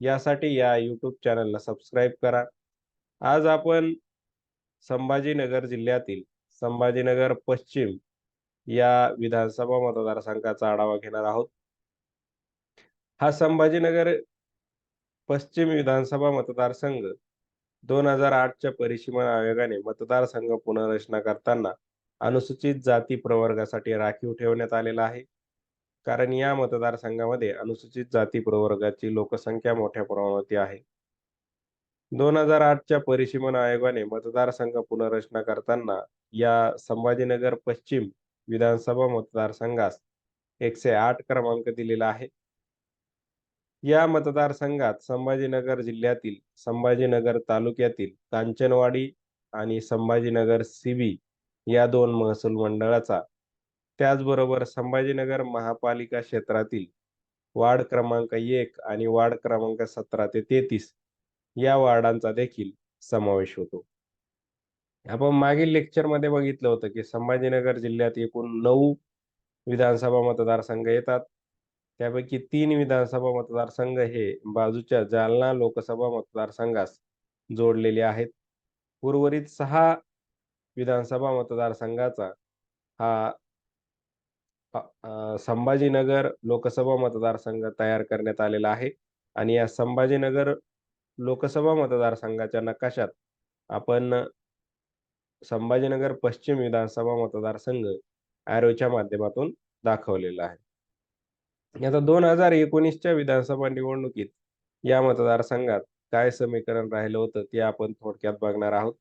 यासाठी या यूट्यूब चॅनलला सबस्क्राईब करा. आज आपण संभाजीनगर जिल्ह्यातील संभाजीनगर पश्चिम या विधानसभा मतदारसंघाचा आढावा घेणार आहोत. हा संभाजीनगर पश्चिम विधानसभा मतदारसंघ दोन हजार आठच्या परिसीमन आयोगाने मतदारसंघ पुनर्रचना करताना अनुसूचित जाती प्रवर्गासाठी राखीव ठेवण्यात आलेला आहे. कारण या मतदारसंघामध्ये अनुसूचित जाती प्रवर्गाची लोकसंख्या मोठ्या प्रमाणावरती आहे. दोन हजार आठच्या परिसीमन आयोगाने मतदारसंघ पुनर्रचना करताना या संभाजीनगर पश्चिम विधानसभा मतदारसंघास एकशे आठ क्रमांक दिलेला आहे. या मतदारसंघात संभाजीनगर जिल्ह्यातील संभाजीनगर तालुक्यातील कांचनवाडी आणि संभाजीनगर सीबी या दोन महसूल मंडळाचा त्याचबरोबर संभाजीनगर महापालिका क्षेत्रातील वार्ड क्रमांक एक आणि वार्ड क्रमांक सतरा ते तेहतीस या वार्डांचा देखील समावेश होतो. आपण मागील लेक्चरमध्ये बघितलं होतं की संभाजीनगर जिल्ह्यात एकूण नऊ विधानसभा मतदारसंघ येतात. त्यापैकी तीन विधानसभा मतदारसंघ हे बाजूच्या जालना लोकसभा मतदारसंघास जोडलेले आहेत. उर्वरित सहा विधानसभा मतदारसंघाचा हा संभाजीनगर लोकसभा मतदारसंघ तयार करण्यात आलेला आहे. आणि या संभाजीनगर लोकसभा मतदारसंघाच्या नकाशात आपण संभाजीनगर पश्चिम विधानसभा मतदारसंघ ॲरोच्या माध्यमातून दाखवलेला आहे. आता दोन हजार एकोणीसच्या विधानसभा निवडणुकीत या मतदारसंघात काय समीकरण राहिलं होतं ते आपण थोडक्यात बघणार आहोत.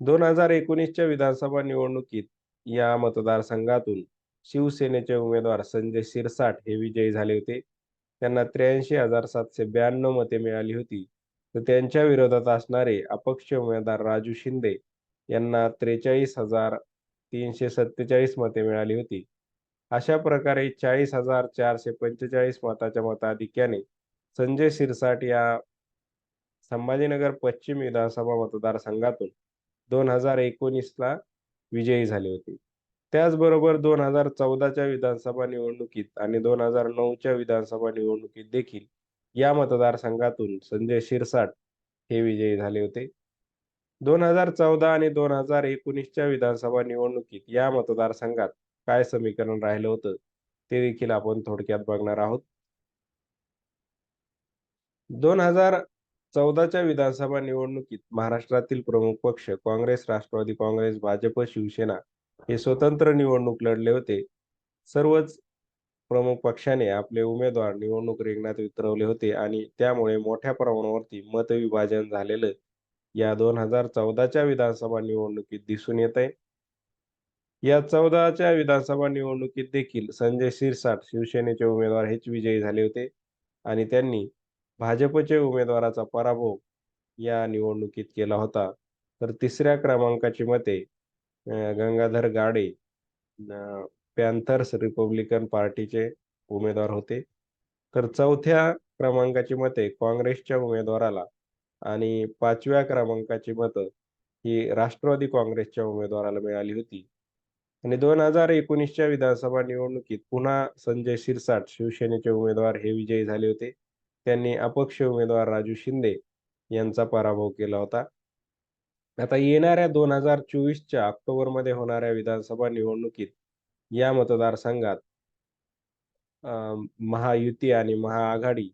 दोन हजार एकोणीसच्या विधानसभा निवडणुकीत या मतदारसंघातून शिवसेनेचे उमेदवार संजय शिरसाट हे विजयी झाले होते. त्यांना त्र्याऐंशी हजार सातशे ब्याण्णव मते मिळाली होती. तर त्यांच्या विरोधात असणारे अपक्ष उमेदवार राजू शिंदे यांना त्रेचाळीस हजार तीनशे सत्तेचाळीस मते मिळाली होती. अशा प्रकारे चाळीस हजार चारशे पंचेचाळीस मताच्या मताधिक्याने संजय शिरसाट या संभाजीनगर पश्चिम विधानसभा मतदारसंघातून दोन हजार एकोणीसला विजयी झाले होते. त्याचबरोबर दोन हजार चौदाच्या विधानसभा निवडणुकीत आणि दोन हजार नऊच्या विधानसभा निवडणुकीत देखील या मतदारसंघातून संजय शिरसाट हे विजयी झाले होते. दोन हजार चौदा आणि दोन हजार एकोणीसच्या विधानसभा निवडणुकीत या मतदारसंघात काय समीकरण राहिलं होतं ते देखील आपण थोडक्यात बघणार आहोत. दोन हजार चौदाच्या विधानसभा निवडणुकीत महाराष्ट्रातील प्रमुख पक्ष काँग्रेस राष्ट्रवादी काँग्रेस भाजप शिवसेना हे स्वतंत्र निवडणूक लढले होते. सर्वच प्रमुख पक्षाने आपले उमेदवार निवडणूक रिंगणात उतरवले होते आणि त्यामुळे मोठ्या प्रमाणावरती मतविभाजन झालेलं या दोन हजार चौदाच्या विधानसभा निवडणुकीत दिसून येत आहे. या चौदाच्या विधानसभा निवडणुकीत देखील संजय शिरसाट शिवसेनेचे उमेदवार हेच विजयी झाले होते आणि त्यांनी भाजपचे उमेदवाराचा पराभव या निवडणुकीत केला होता. तर तिसऱ्या क्रमांकाची मते गंगाधर गाडे पॅन्थर्स रिपब्लिकन पार्टीचे उमेदवार होते. तर चौथ्या क्रमांकाची मते काँग्रेसच्या उमेदवाराला आणि पाचव्या क्रमांकाची मतं ही राष्ट्रवादी काँग्रेसच्या उमेदवाराला मिळाली होती. आणि दोन हजार एकोणीसच्या विधानसभा निवडणुकीत पुन्हा संजय शिरसाट शिवसेनेचे उमेदवार हे विजयी झाले होते. त्यांनी अपक्ष उमेदवार राजू शिंदे यांचा पराभव केला होता. आता येणाऱ्या दोन हजार चोवीसच्या ऑक्टोबरमध्ये होणाऱ्या विधानसभा निवडणुकीत या मतदारसंघात महायुती आणि महाआघाडी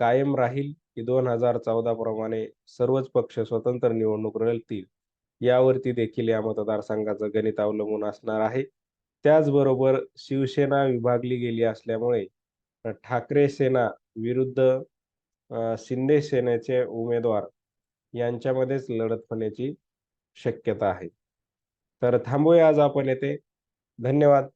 कायम राहील की दोन हजार चौदा प्रमाणे सर्वच पक्ष स्वतंत्र निवडणूक लढतील यावरती देखील या मतदारसंघाचं गणित अवलंबून असणार आहे. त्याचबरोबर शिवसेना विभागली गेली असल्यामुळे ठाकरे सेना विरुद्ध शिंदे सेनेचे उमेदवार यांच्यामध्येच लढत होण्याची शक्यता आहे. तर थांबूया आज आपण येथे. धन्यवाद.